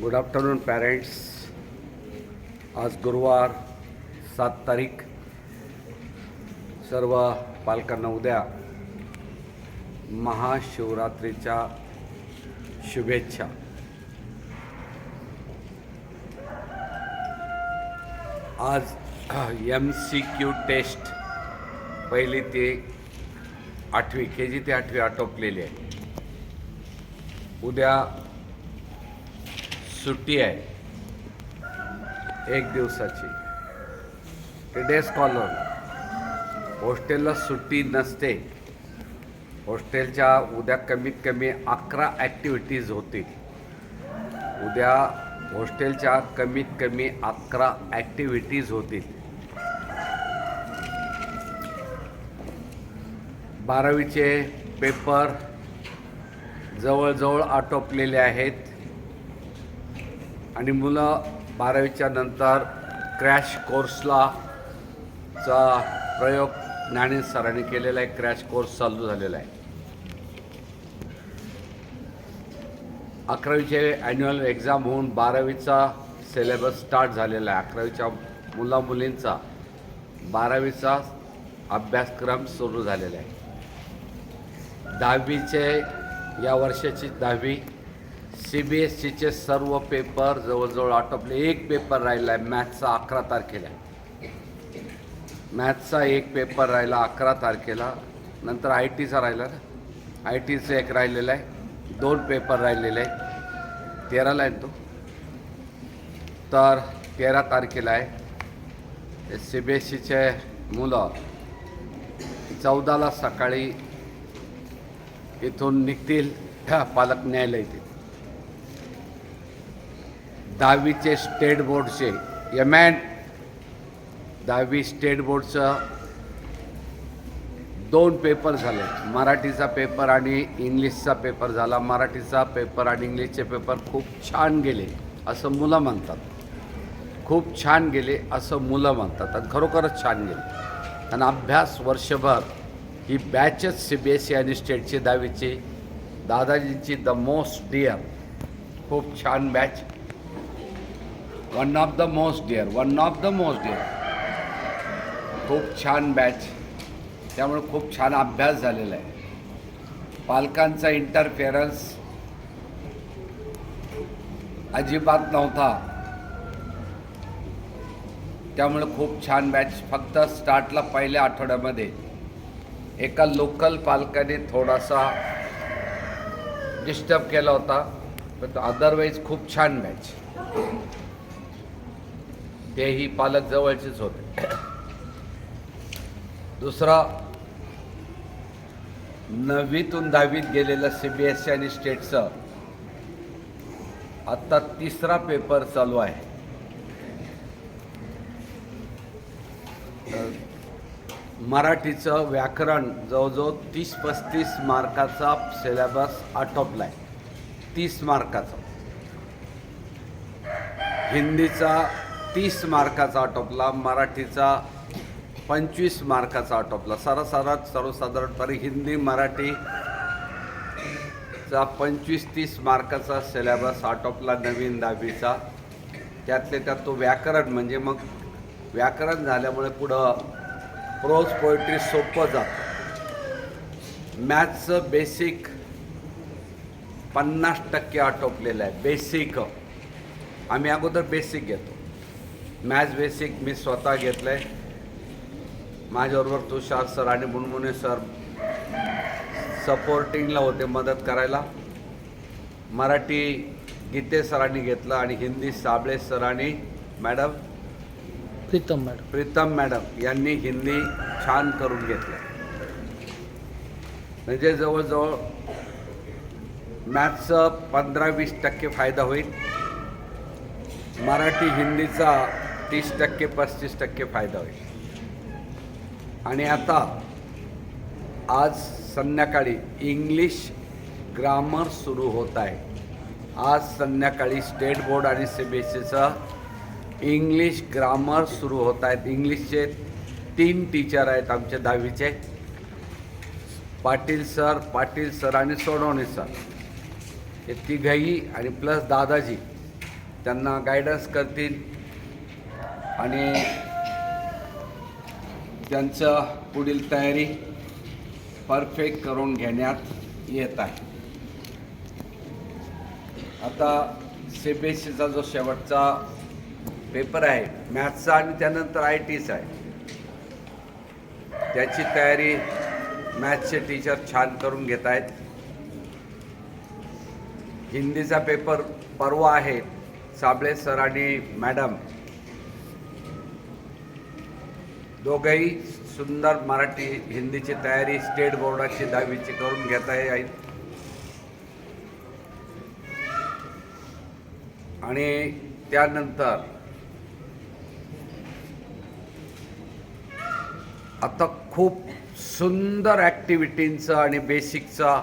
Good afternoon parents आज गुरुवार सात तारीख. सर्व पालकांना उद्या महाशिवरात्रीच्या शुभेच्छा. आज एम सी क्यू टेस्ट पहिली ते आठवी के जी ते आठवी आटोपलेली आहे. उद्या सुट्टी आहे. एक दिवसाची. ते कॉलर हॉस्टेलला सुट्टी नसते. हॉस्टेलच्या उद्या कमीत कमी अकरा ॲक्टिव्हिटीज होतील. उद्या हॉस्टेलच्या कमीत कमी अकरा ॲक्टिव्हिटीज होतील. बारावीचे पेपर जवळजवळ आटोपलेले आहेत. आणि मुलं बारावीच्या नंतर क्रॅश कोर्सला चा प्रयोग ज्ञानेश सरांनी केलेला आहे. क्रॅश कोर्स चालू झालेला आहे. अकरावीचे ॲन्युअल एक्झाम होऊन बारावीचा सिलेबस स्टार्ट झालेला आहे. अकरावीच्या मुला मुलींचा बारावीचा अभ्यासक्रम सुरू झालेला आहे. दहावीचे या वर्षाची दहावी सी बी एस सीचे सर्व पेपर जवळजवळ आटोपले. एक पेपर राहिला आहे मॅथ्सचा अकरा तारखेला. मॅथ्सचा एक पेपर राहिला अकरा तारखेला. नंतर आय टीचा राहिला ना. आय टीचं एक राहिलेलं आहे. दोन पेपर राहिलेले आहे तेराला आहे तो. तर तेरा तारखेला आहे. सी बी एस सीचे मुलं चौदाला सकाळी इथून निघतील पालक न्यायालय येतील दहावीचे स्टेट बोर्डचे यमॅन दहावी स्टेट बोर्डचं दोन पेपर झाले मराठीचा पेपर आणि इंग्लिशचा पेपर झाला. मराठीचा पेपर आणि इंग्लिशचे पेपर खूप छान गेले असं मुलं म्हणतात. खूप छान गेले असं मुलं म्हणतात आणि खरोखरच छान गेले. आणि अभ्यास वर्षभर ही बॅचच सी बी एस सी आणि स्टेटची दहावीची दादाजींची द मोस्ट डिअर खूप छान batch one of the most dear one of the most dear खूप छान बॅच त्यामुळे खूप छान अभ्यास झालेला आहे. पालकांचा इंटरफेरन्स अजिबात नव्हता. त्यामुळे खूप छान बॅच फक्त स्टार्टला पहिल्या आठवड्यामध्ये एका लोकल पालकाने थोडासा डिस्टर्ब केला होता. पण अदरवाईज खूप छान मॅच तेही पालक जवळचेच होते. दुसरा नववीतून दहावीत गेलेलं सी बी एस सी आणि स्टेटचं आत्ता तिसरा पेपर चालू आहे. मराठीचं व्याकरण जवळजवळ तीस पस्तीस मार्काचा सिलेबस आटोपला आहे तीस मार्काचा. हिंदीचा तीस मार्काचा आटोपला मराठीचा पंचवीस मार्काचा आटोपला. सरासरात सर्वसाधारणपणे हिंदी मराठी चा पंचवीस तीस मार्काचा सिलेबस आटोपला नवीन दहावीचा. त्यातले त्यात तो व्याकरण म्हणजे मग व्याकरण झाल्यामुळे पुढं प्रोज पोएट्री सोपं जातं. मॅथ्सचं बेसिक पन्नास टक्के आटोपलेलं आहे. बेसिक आम्ही अगोदर बेसिक घेतो. मॅथ्स बेसिक मी स्वतः घेतलं आहे माझ्याबरोबर तुषार सर आणि मुनमुने सर सपोर्टिंगला होते मदत करायला. मराठी गीते सरांनी घेतलं आणि हिंदी साबळे सरांनी madam. Pritam madam. Pritam madam यांनी हिंदी छान करून घेतलं. म्हणजे जवळजवळ मॅथ्सचं पंधरा वीस टक्के फायदा होईल. मराठी हिंदीचा तीस टक्के पस्तीस टक्के फायदा होईल. आणि आता आज संध्याकाळी इंग्लिश ग्रामर सुरू होत आहे. आज संध्याकाळी स्टेट बोर्ड आणि सी बी एस सीचं इंग्लिश ग्रामर सुरू होत आहेत. इंग्लिशचे तीन टीचर आहेत आमच्या दहावीचे. पाटील सर पाटील सर आणि सोडवणे सर. हे तिघही आणि प्लस दादाजी त्यांना गायडन्स करतील. आणि त्यांचं पुढील तयारी परफेक्ट करून घेण्यात येत आहे. आता सी बी एस सीचा जो शेवटचा पेपर आहे मॅथ्सचा आणि त्यानंतर आय टीचा आहे. त्याची तयारी मॅथ्सचे टीचर छान करून घेत आहेत. हिंदीचा पेपर परवा आहे साबळे सर आणि मॅडम दोघंही सुंदर मराठी हिंदीची तयारी स्टेट बोर्डाची दहावीची करून घेत आहे आणि त्यानंतर आता खूप सुंदर ॲक्टिव्हिटींचं आणि बेसिकचं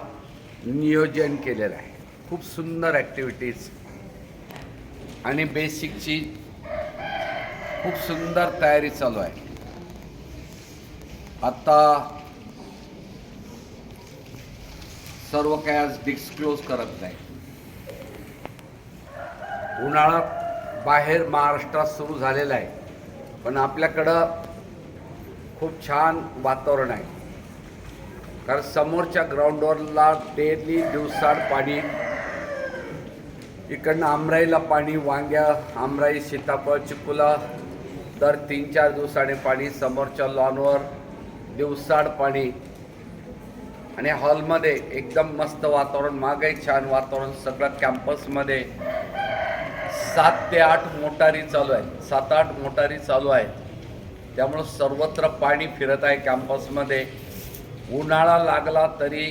नियोजन केलेलं आहे. खूप सुंदर ॲक्टिव्हिटीज आणि बेसिकची खूप सुंदर तयारी चालू आहे. आता सर्व काय आज डिस्क्लोज करत नाही. उन्हाळा बाहेर महाराष्ट्रात सुरू झालेला आहे पण आपल्याकडं खूप छान वातावरण आहे. कारण समोरच्या ग्राउंडवरला डेली दिवसाड पाणी इकडनं आमराईला पाणी वांग्या आमराई सीताफळ चिकुला दर तीन चार दिवसाने पाणी समोरच्या लॉनवर दिवसाड पाणी. आणि हॉलमध्ये एकदम मस्त वातावरण मागे छान वातावरण सगळं कॅम्पसमध्ये. सात ते आठ मोटारी चालू आहेत. सात आठ मोटारी चालू आहेत. त्यामुळं सर्वत्र पाणी फिरत आहे कॅम्पसमध्ये. उन्हाळा लागला तरी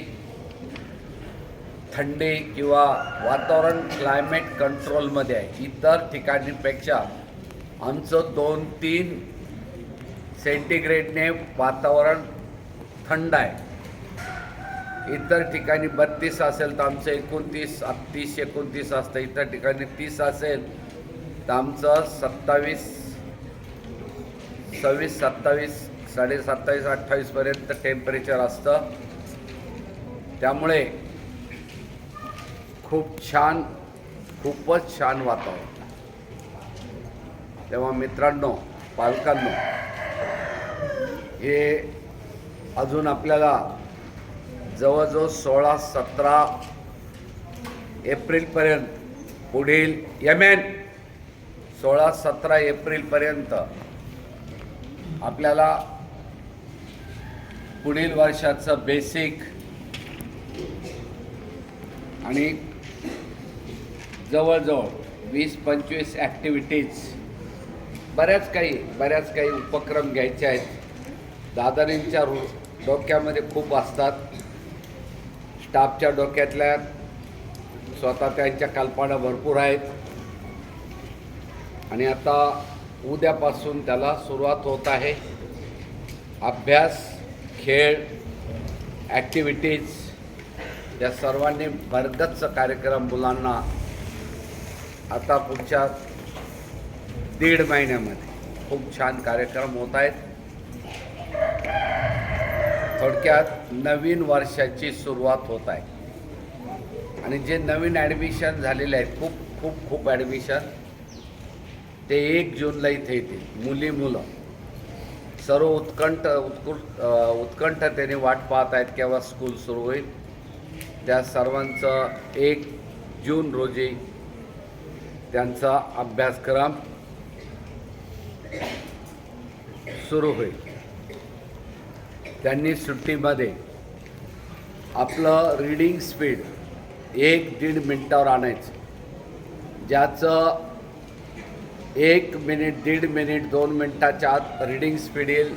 थंडी किंवा वातावरण क्लायमेट कंट्रोलमध्ये आहे. इतर ठिकाणीपेक्षा आमचं दोन तीन सेंटीग्रेडने वातावरण थंड आहे. इतर ठिकाणी बत्तीस असेल तर आमचं एकोणतीस तीस एकोणतीस असतं. इतर ठिकाणी तीस असेल तर आमचं सत्तावीस सव्वीस सत्तावीस साडे सत्तावीस अठ्ठावीसपर्यंत टेम्परेचर असतं. त्यामुळे खूप छान खूपच छान वातावरण. तेव्हा मित्रांनो पालकांनो हे अजून आपल्याला जवळजवळ सोळा सतरा एप्रिलपर्यंत पुढील एम एन सोळा सतरा एप्रिलपर्यंत आपल्याला पुढील वर्षाचं बेसिक आणि जवळजवळ वीस पंचवीस ॲक्टिव्हिटीज बऱ्याच काही बऱ्याच काही उपक्रम घ्यायचे आहेत. दादरींच्या रो डोक्यामध्ये खूप असतात. स्टाफच्या डोक्यातल्या स्वतः त्यांच्या कल्पना भरपूर आहेत. आणि आता उद्यापासून त्याला सुरुवात होत आहे. अभ्यास खेळ ॲक्टिव्हिटीज या सर्वांनी भरगच्च कार्यक्रम मुलांना आता पुढच्या दीड महिन्यामध्ये. खूप छान कार्यक्रम होत आहेत. थोडक्यात नवीन वर्षाची सुरुवात होत आहे. आणि जे नवीन ॲडमिशन झालेले आहेत खूप खूप खूप ॲडमिशन ते एक जूनला इथे येतील मुली मुलं. सर्व उत्कंठ उत्कृष्ट उत्कंठतेने वाट पाहत आहेत केव्हा स्कूल सुरू होईल. त्या सर्वांचं एक जून रोजी त्यांचा अभ्यासक्रम सुरू होईल. त्यांनी सुट्टीमध्ये आपलं रीडिंग स्पीड एक दीड मिनटावर आणायचं. ज्याचं एक मिनिट दीड मिनिट दोन मिनटाच्या आत रीडिंग स्पीड येईल.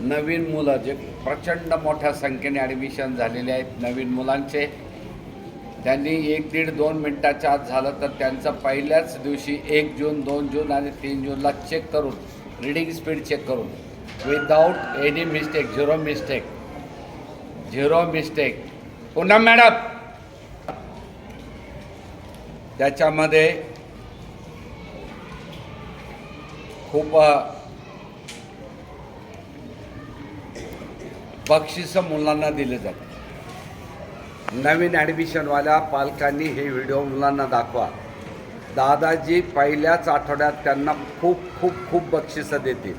नवीन मुलं जे प्रचंड मोठ्या संख्येने ॲडमिशन झालेले आहेत नवीन मुलांचे. त्यांनी एक दीड दोन मिनटाच्या आत झालं तर त्यांचं पहिल्याच दिवशी एक जून दोन जून आणि तीन जूनला चेक करून रीडिंग स्पीड चेक करून. Without any mistake zero mistake zero mistake पुन्हा मॅडम त्याच्यामध्ये खूप बक्षिसं मुलांना दिले जाते. नवीन ॲडमिशनवाल्या पालकांनी हे व्हिडिओ मुलांना दाखवा. दादाजी पहिल्याच आठवड्यात त्यांना खूप खूप खूप बक्षिसं देतील.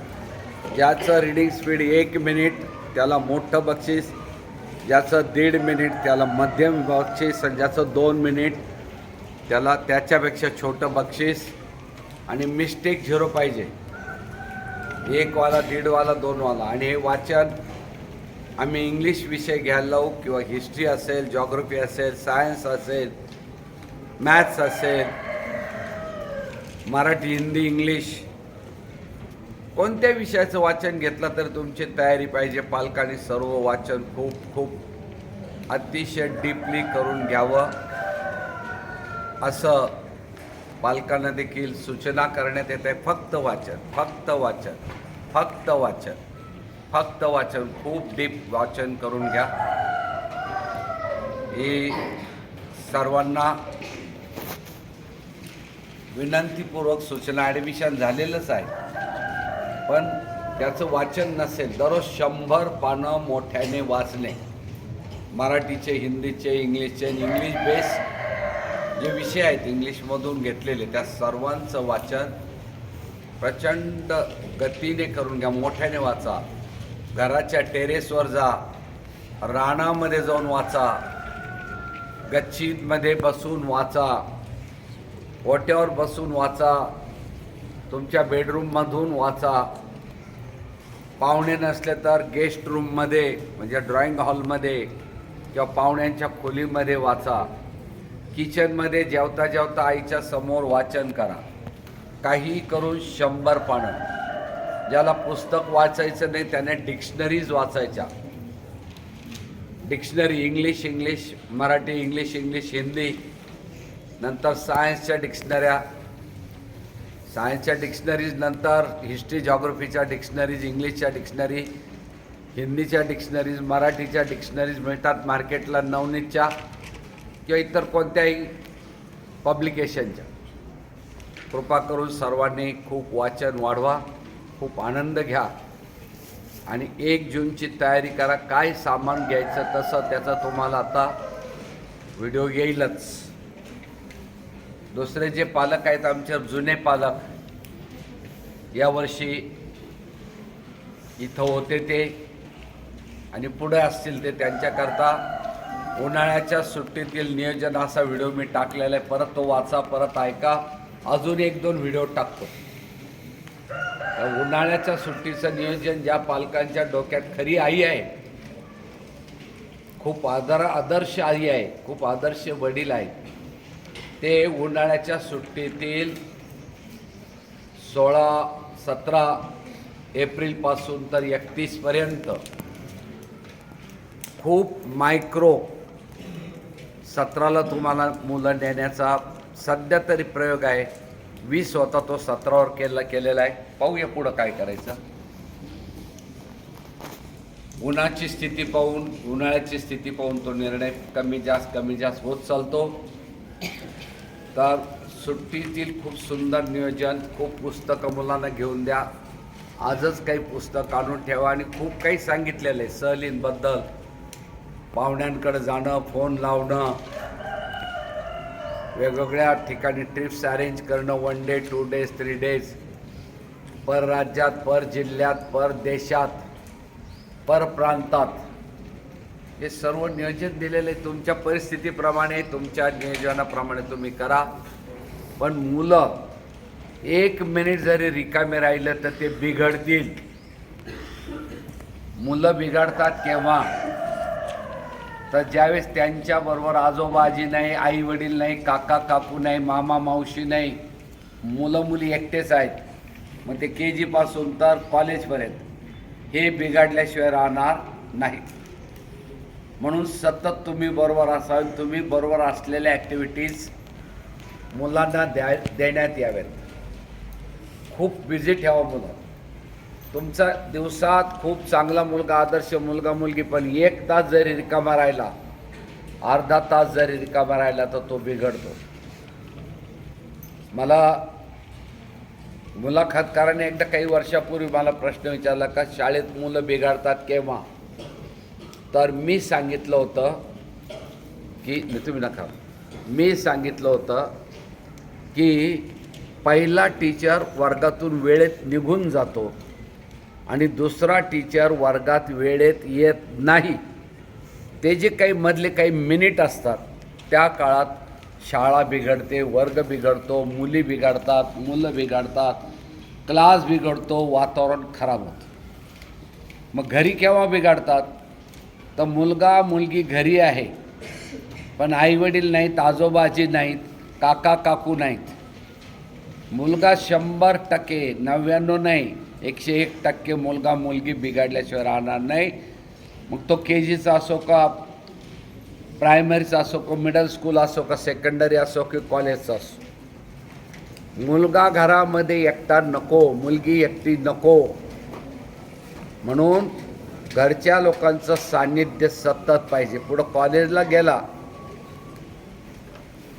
ज्याचं रिडिंग स्पीड एक मिनिट त्याला मोठं बक्षीस. ज्याचं दीड मिनिट त्याला मध्यम बक्षीस. आणि ज्याचं दोन मिनिट त्याला त्याच्यापेक्षा छोटं बक्षीस. आणि मिस्टेक झिरो पाहिजे. एकवाला दीडवाला दोनवाला. आणि हे वाचन आम्ही इंग्लिश विषय घ्यायला लावू किंवा हिस्ट्री असेल जॉग्रफी असेल सायन्स असेल मॅथ्स असेल मराठी हिंदी इंग्लिश. कोणत्या विषयाचं वाचन घेतलं तर तुमची तयारी पाहिजे? पालकांनी सर्व वाचन खूप खूप अतिशय डीपली करून घ्यावं. असं पालकांना देखील सूचना करण्यात येत आहे. फक्त वाचन फक्त वाचन फक्त वाचन. फक्त वाचन खूप डीप वाचन करून घ्या. ही सर्वांना विनंतीपूर्वक सूचना ॲडमिशन झालेलंच आहे. पण त्याचं वाचन नसेल दररोज शंभर पानं मोठ्याने वाचणे. मराठीचे हिंदीचे इंग्लिशचे इंग्लिश बेस जे विषय आहेत इंग्लिशमधून घेतलेले त्या सर्वांचं वाचन प्रचंड गतीने करून घ्या मोठ्याने वाचा. घराच्या टेरेसवर जा. रानामध्ये जाऊन वाचा. गच्चीमध्ये बसून वाचा. ओट्यावर बसून वाचा. तुमच्या बेडरूममधून वाचा. पाहुणे नसले तर गेस्ट रूममध्ये म्हणजे ड्रॉइंग हॉलमध्ये किंवा पाहुण्यांच्या खोलीमध्ये वाचा. किचनमध्ये जेवता जेवता आईच्या समोर वाचन करा. काही करून शंभर पानं. ज्याला पुस्तक वाचायचं नाही त्याने डिक्शनरीज वाचायच्या. Dictionary English English Marathi English English Hindi नंतर सायन्सच्या डिक्शनऱ्या. सायन्सच्या डिक्शनरीज नंतर हिस्ट्री जॉग्रफीच्या डिक्शनरीज इंग्लिशच्या डिक्शनरी हिंदीच्या डिक्शनरीज मराठीच्या डिक्शनरीज मिळतात मार्केटला नवनीतच्या किंवा इतर कोणत्याही पब्लिकेशनच्या. कृपा करून सर्वांनी खूप वाचन वाढवा. खूप आनंद घ्या. आणि एक जूनची तयारी करा काय सामान घ्यायचं तसं त्याचा तुम्हाला आता व्हिडिओ येईलच. दुसरे जे पालक आहेत आमचे जुने पालक यावर्षी इथं होते ते आणि पुढे असतील ते त्यांच्याकरता उन्हाळ्याच्या सुट्टीतील नियोजन असा व्हिडिओ मी टाकलेला आहे. परत तो वाचा परत ऐका. अजून एक दोन व्हिडिओ टाकतो. उन्हाळ्याच्या सुट्टीचं नियोजन ज्या पालकांच्या डोक्यात खरी आई आहे खूप आदर आदर्श आई आहे खूप आदर्श वडील आहेत ते उन्हाळ्याच्या सुट्टीतील सोळा सतरा एप्रिलपासून तर एकतीसपर्यंत खूप मायक्रो सतराला तुम्हाला मुलं नेण्याचा सध्या तरी प्रयोग आहे. वीस होता तो सतरावर केला केलेला आहे. पाहूया पुढं काय करायचं. उन्हाची स्थिती पाहून उन्हाळ्याची स्थिती पाहून तो निर्णय कमी जास्त कमी जास्त होत चालतो. तर सुट्टीतील खूप सुंदर नियोजन खूप पुस्तकं मुलांना घेऊन द्या. आजच काही पुस्तक आणून ठेवा आणि खूप काही सांगितलेलं आहे सहलींबद्दल. पाहुण्यांकडे जाणं फोन लावणं. वेगवेगळ्या ठिकाणी ट्रिप्स अरेंज करणं one day two days three days पर राज्यात पर जिल्ह्यात पर देशात पर प्रांतात. हे सर्व नियोजन दिलेले तुमच्या परिस्थितीप्रमाणे तुमच्या नियोजनाप्रमाणे तुम्ही करा. पण मुलं एक मिनिट जरी रिकामे राहिलं तर ते बिघडतील. मुलं बिघडतात केव्हा? तर ज्यावेळेस त्यांच्याबरोबर आजोबाजी नाही आई वडील नाही काका काकू नाही मामा मावशी नाही मुलं मुली एकटेच आहेत मग ते के जीपासून तर कॉलेजपर्यंत हे बिघडल्याशिवाय राहणार नाही. म्हणून सतत तुम्ही बरोबर असाल तुम्ही बरोबर असलेल्या ॲक्टिव्हिटीज मुलांना द्या देण्यात याव्यात खूप बिझी ठेवा मुलं. तुमचा दिवसात खूप चांगला मुलगा आदर्श मुलगा मुलगी पण एक तास जरी रिकामा राहिला अर्धा तास जरी रिकामा राहिला तर तो बिघडतो. मला मुलाखतकाराने एकदा काही वर्षापूर्वी मला प्रश्न विचारला का शाळेत मुलं बिघडतात केव्हा? तर मी सांगितलं होतं की तुम्ही नका. मी सांगितलं होतं की पहिला टीचर वर्गातून वेळेत निघून जातो. आणि दुसरा टीचर वर्गात वेळेत येत नाही. ते जे काही मधले काही मिनिट असतात त्या काळात शाळा बिघडते वर्ग बिघडतो मुली बिघडतात मुलं बिघडतात क्लास बिघडतो वातावरण खराब होतं. मग घरी केव्हा बिघडतात? तर मुलगा मुलगी घरी आहे पण आईवडील नाहीत आजोबाजी नाहीत काका काकू नाहीत. मुलगा शंभर टक्के नव्याण्णव नाही एकशे एक टक्के मुलगा मुलगी बिघडल्याशिवाय राहणार नाही. मग तो के जीचा असो का प्रायमरीचा असो का मिडल स्कूल असो का सेकंडरी असो की कॉलेजचा असो. मुलगा घरामध्ये एकटा नको मुलगी एकटी नको. म्हणून घरच्या लोकांचं सान्निध्य सतत पाहिजे. पुढं कॉलेजला गेला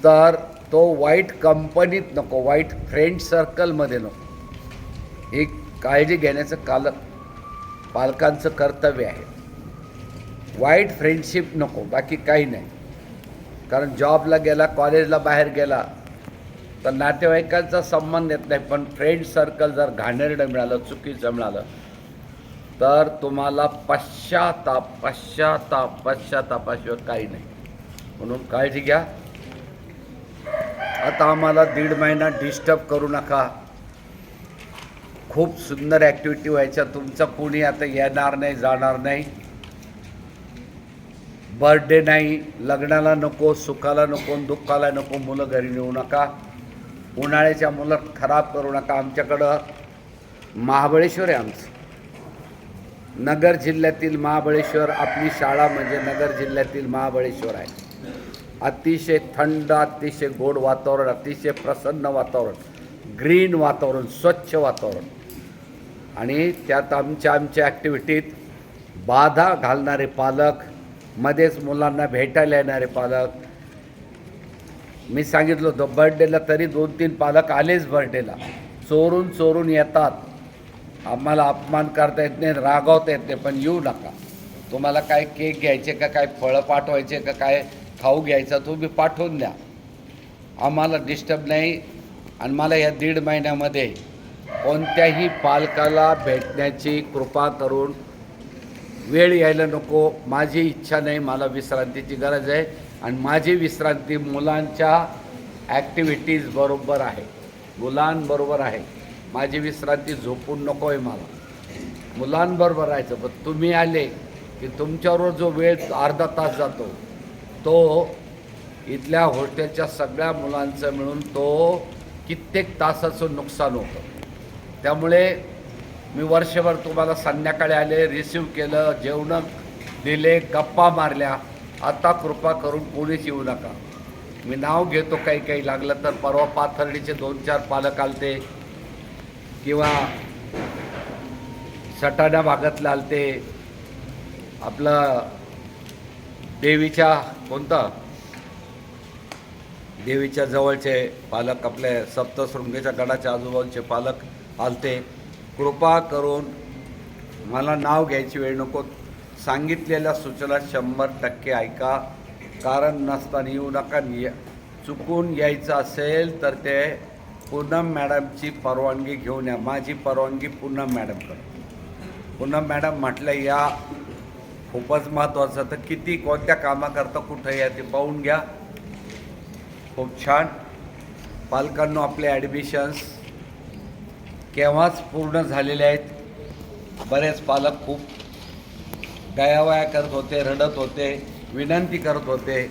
तर तो वाईट कंपनीत नको वाईट फ्रेंड सर्कलमध्ये नको. एक काळजी घेण्याचं काल पालकांचं कर्तव्य आहे. वाईट फ्रेंडशिप नको बाकी काही नाही. कारण जॉबला गेला कॉलेजला बाहेर गेला तर नातेवाईकांचा संबंध येत नाही. पण फ्रेंड सर्कल जर घाणेरडं मिळालं चुकीचं मिळालं तर तुम्हाला पश्चाताप पश्चाताप पश्चातापाशिवाय काही नाही. म्हणून काळजी घ्या. आता आम्हाला दीड महिना डिस्टर्ब करू नका. खूप सुंदर ॲक्टिव्हिटी व्हायच्या तुमचं कोणी आता येणार नाही जाणार नाही. बर्थडे नाही लग्नाला नको सुखाला नको दुःखाला नको मुलं घरी नेऊ नका. उन्हाळ्याच्या मुलं खराब करू नका. आमच्याकडं महाबळेश्वर आहे आमचं. नगर जिल्ह्यातील महाबळेश्वर आपली शाळा म्हणजे नगर जिल्ह्यातील महाबळेश्वर आहे. अतिशय थंड अतिशय गोड वातावरण अतिशय प्रसन्न वातावरण. ग्रीन वातावरण स्वच्छ वातावरण. आणि त्यात आमच्या आमच्या ॲक्टिव्हिटीत बाधा घालणारे पालक मध्येच मुलांना भेटायला येणारे पालक. मी सांगितलं होतं बर्थडेला तरी दोन तीन पालक आलेच बर्थडेला चोरून चोरून येतात. आम्हाला अपमान करता येत नाही रागावता येत नाही पण येऊ नका. तुम्हाला काय केक घ्यायचे का काय फळं पाठवायचे का काय खाऊ घ्यायचा तुम्ही पाठवून द्या. आम्हाला डिस्टर्ब नाही. आणि मला या दीड महिन्यामध्ये कोणत्याही पालकाला भेटण्याची कृपा करून वेळ यायला नको. माझी इच्छा नाही मला विश्रांतीची गरज आहे आणि माझी विश्रांती मुलांच्या ॲक्टिव्हिटीज बरोबर आहे. मुलांबरोबर आहे. माझी विश्रांती झोपून नको आहे मला मुलांबरोबर राहायचं पण तुम्ही आले की तुमच्याबरोबर जो वेळ अर्धा तास जातो तो इथल्या हॉस्टेलच्या सगळ्या मुलांचं मिळून तो कित्येक तासाचं नुकसान होतं. त्यामुळे मी वर्षभर तुम्हाला संध्याकाळी आले रिसिव्ह केलं जेवणं दिले गप्पा मारल्या. आता कृपा करून कोणीच येऊ नका. मी नाव घेतो काही काही लागलं तर. परवा पाथर्डीचे दोन चार पालक आलते. किंवा सटाणा भागातले आलते. आपलं देवीच्या कोणतं? देवीच्या जवळचे पालक आपले सप्तशृंगेच्या गडाच्या आजूबाजूचे पालक. आलते. कृपा करून मला नाव घ्यायची वेळ नको. सांगितलेल्या सूचना शंभर टक्के ऐका. कारण नसताना येऊ नका. नि- चुकून यायचं असेल तर ते पूनम मॅडमची परवानगी घेऊन या. माझी परवानगी पूनम कर पूनम मॅडम म्हटलं या खूपच महत्त्वाचं तर किती कोणत्या कामाकरता कुठं या ते पाहून घ्या. खूप छान. पालकांनो आपले ॲडमिशन्स केव्हाच पूर्ण झालेले आहेत. बरेच पालक खूप गयावया करत होते रडत होते विनंती करत होते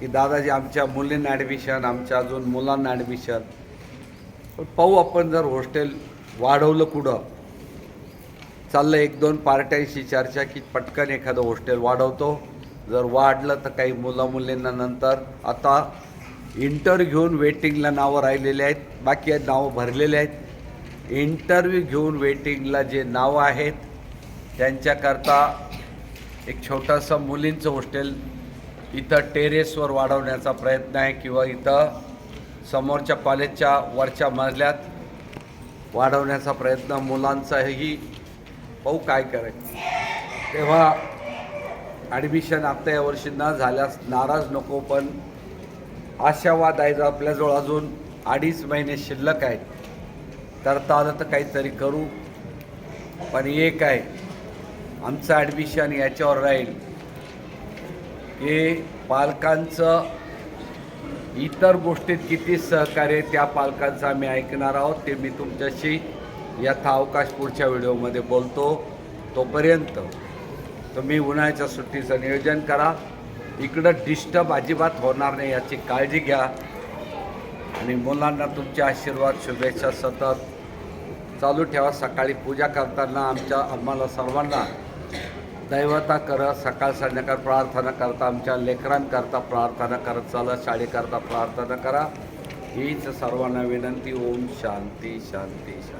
की दादाजी आमच्या मुलींना ॲडमिशन आमच्या अजून मुलांना ॲडमिशन पण पाहू आपण जर हॉस्टेल वाढवलं कुठं? चाललं एक दोन पार्ट्यांशी चर्चा की पटकन एखादं हॉस्टेल वाढवतो. जर वाढलं तर काही मुलं मुलींना नंतर. आता इंटर घेऊन वेटिंगला नावं राहिलेले आहेत. बाकी आहेत नावं भरलेले आहेत. इंटरव्ह्यू घेऊन वेटिंगला जे नावं आहेत त्यांच्याकरता एक छोटंसं मुलींचं हॉस्टेल इथं टेरेसवर वाढवण्याचा प्रयत्न आहे किंवा इथं समोरच्या कॉलेजच्या वरच्या मजल्यात वाढवण्याचा प्रयत्न मुलांचाही. पाहू काय करायचं. तेव्हा ॲडमिशन आत्ता यावर्षी न झाल्यास नाराज नको पण आशावाद आहे आपल्याजवळ अजून. अडीच महिने शिल्लक आहेत. करता आलं तर काहीतरी करू. पण एक आहे आमचं ॲडमिशन याच्यावर राहील. की पालकांचं इतर गोष्टीत किती सहकार्य त्या पालकांचं आम्ही ऐकणार आहोत. ते मी तुमच्याशी यथा अवकाश पुढच्या व्हिडिओमध्ये बोलतो. तोपर्यंत तुम्ही उन्हाळ्याच्या सुट्टीचं नियोजन करा. इकडं डिस्टर्ब अजिबात होणार नाही याची काळजी घ्या. आणि मुलांना तुमचे आशीर्वाद शुभेच्छा सतत चालू ठेवा. सकाळी पूजा करताना आमच्या आम्हाला सर्वांना दैवता करत सकाळ संध्याकाळ प्रार्थना करता आमच्या लेकरांकरता प्रार्थना करत चाला. शाळेकरता प्रार्थना करा. हीच सर्वांना विनंती. ओम शांती शांती शांती.